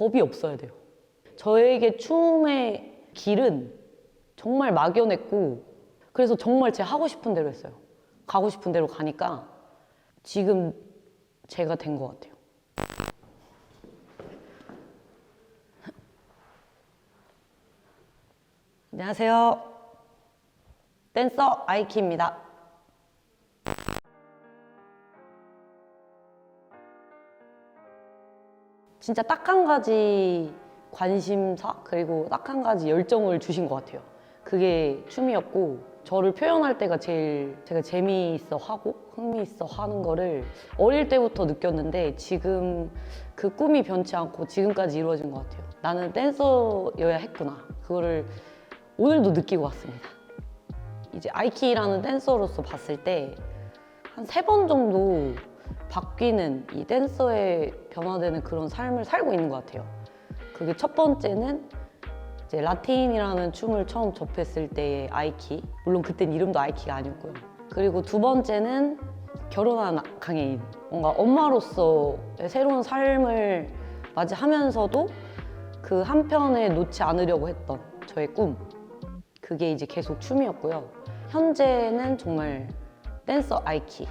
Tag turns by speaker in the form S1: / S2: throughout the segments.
S1: 겁이 없어야 돼요. 저에게 춤의 길은 정말 막연했고 그래서 정말 제 하고 싶은 대로 했어요. 가고 싶은 대로 가니까 지금 제가 된 것 같아요. 안녕하세요. 댄서 아이키입니다. 진짜 딱 한 가지 관심사 그리고 딱 한 가지 열정을 주신 것 같아요. 그게 춤이었고 저를 표현할 때가 제일 제가 재미있어 하고 흥미있어 하는 거를 어릴 때부터 느꼈는데 지금 그 꿈이 변치 않고 지금까지 이루어진 것 같아요. 나는 댄서여야 했구나. 그거를 오늘도 느끼고 왔습니다. 이제 아이키라는 댄서로서 봤을 때 한 세 번 정도 바뀌는 이 댄서에 변화되는 그런 삶을 살고 있는 것 같아요. 그게 첫 번째는 이제 라틴이라는 춤을 처음 접했을 때의 아이키. 물론 그땐 이름도 아이키가 아니었고요. 그리고 두 번째는 결혼한 강혜인. 뭔가 엄마로서의 새로운 삶을 맞이하면서도 그 한편에 놓지 않으려고 했던 저의 꿈. 그게 이제 계속 춤이었고요. 현재는 정말 댄서 아이키.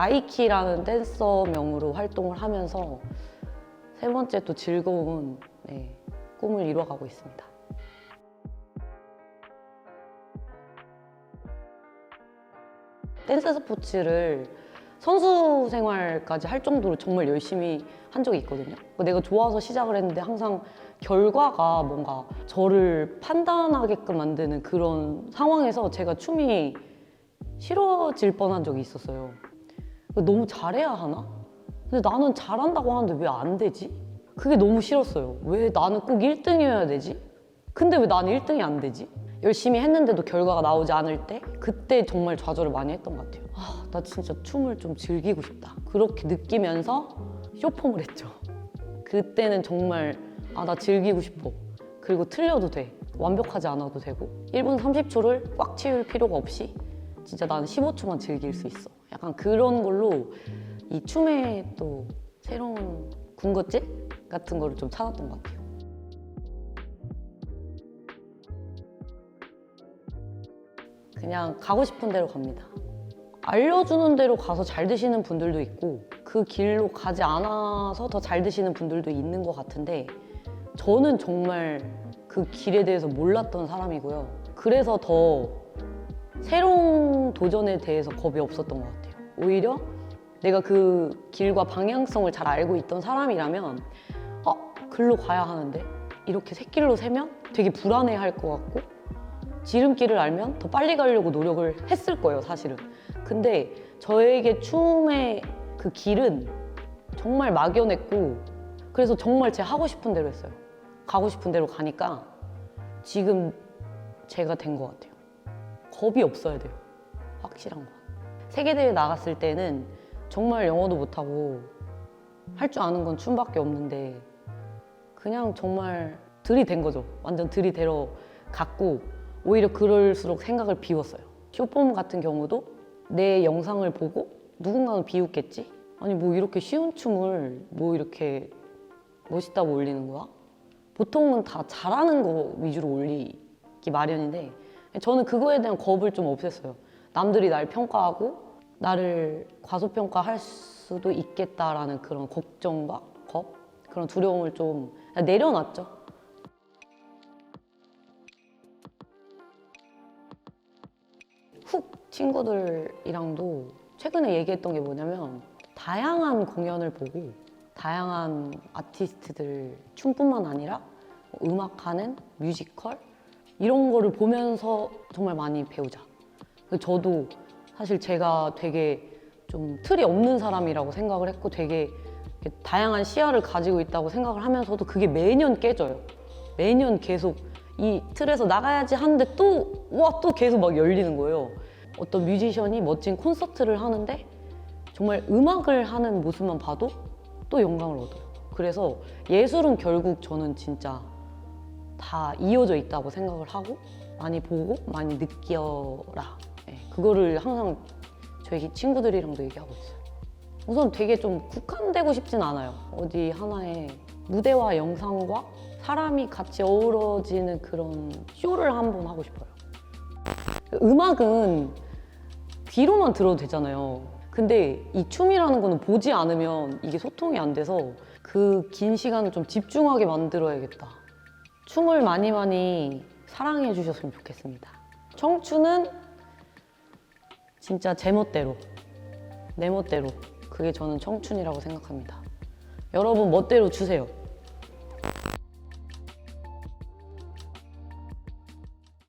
S1: 아이키라는 댄서명으로 활동을 하면서 세 번째 또 즐거운 네, 꿈을 이뤄가고 있습니다. 댄스 스포츠를 선수 생활까지 할 정도로 정말 열심히 한 적이 있거든요. 내가 좋아서 시작을 했는데 항상 결과가 뭔가 저를 판단하게끔 만드는 그런 상황에서 제가 춤이 싫어질 뻔한 적이 있었어요. 너무 잘해야 하나? 근데 나는 잘한다고 하는데 왜 안 되지? 그게 너무 싫었어요. 왜 나는 꼭 1등이어야 되지? 근데 왜 나는 1등이 안 되지? 열심히 했는데도 결과가 나오지 않을 때 그때 정말 좌절을 많이 했던 것 같아요. 아, 나 진짜 춤을 좀 즐기고 싶다. 그렇게 느끼면서 쇼폼을 했죠. 그때는 정말 아, 나 즐기고 싶어. 그리고 틀려도 돼. 완벽하지 않아도 되고 1분 30초를 꽉 채울 필요가 없이 진짜 나는 15초만 즐길 수 있어. 약간 그런 걸로 이 춤에 또 새로운 군것질 같은 거를 좀 찾았던 것 같아요. 그냥 가고 싶은 대로 갑니다. 알려주는 대로 가서 잘 드시는 분들도 있고 그 길로 가지 않아서 더 잘 드시는 분들도 있는 것 같은데 저는 정말 그 길에 대해서 몰랐던 사람이고요. 그래서 더 새로운 도전에 대해서 겁이 없었던 것 같아요. 오히려 내가 그 길과 방향성을 잘 알고 있던 사람이라면 어, 글로 가야 하는데 이렇게 새길로 세면 되게 불안해할 것 같고 지름길을 알면 더 빨리 가려고 노력을 했을 거예요, 사실은. 근데 저에게 춤의 그 길은 정말 막연했고 그래서 정말 제 하고 싶은 대로 했어요. 가고 싶은 대로 가니까 지금 제가 된 것 같아요. 겁이 없어야 돼요. 확실한 거. 세계대회 나갔을 때는 정말 영어도 못하고 할 줄 아는 건 춤밖에 없는데 그냥 정말 들이댄 거죠. 완전 들이대러 갔고 오히려 그럴수록 생각을 비웠어요. 쇼폼 같은 경우도 내 영상을 보고 누군가는 비웃겠지? 아니 뭐 이렇게 쉬운 춤을 뭐 이렇게 멋있다고 올리는 거야? 보통은 다 잘하는 거 위주로 올리기 마련인데 저는 그거에 대한 겁을 좀 없앴어요. 남들이 날 평가하고 나를 과소평가할 수도 있겠다라는 그런 걱정과 겁? 그런 두려움을 좀 내려놨죠. 훅 친구들이랑도 최근에 얘기했던 게 뭐냐면 다양한 공연을 보고 다양한 아티스트들 춤뿐만 아니라 뭐 음악하는 뮤지컬 이런 거를 보면서 정말 많이 배우자. 저도 사실 제가 되게 좀 틀이 없는 사람이라고 생각을 했고 되게 다양한 시야를 가지고 있다고 생각을 하면서도 그게 매년 깨져요. 매년 계속 이 틀에서 나가야지 하는데 또, 와, 또 계속 막 열리는 거예요. 어떤 뮤지션이 멋진 콘서트를 하는데 정말 음악을 하는 모습만 봐도 또 영감을 얻어요. 그래서 예술은 결국 저는 진짜 다 이어져 있다고 생각을 하고 많이 보고 많이 느껴라. 네, 그거를 항상 저희 친구들이랑도 얘기하고 있어요. 우선 되게 좀 국한되고 싶진 않아요. 어디 하나에 무대와 영상과 사람이 같이 어우러지는 그런 쇼를 한번 하고 싶어요. 음악은 귀로만 들어도 되잖아요. 근데 이 춤이라는 거는 보지 않으면 이게 소통이 안 돼서 그 긴 시간을 좀 집중하게 만들어야겠다. 춤을 많이 많이 사랑해 주셨으면 좋겠습니다. 청춘은 진짜 제 멋대로, 내 멋대로. 그게 저는 청춘이라고 생각합니다. 여러분 멋대로 추세요.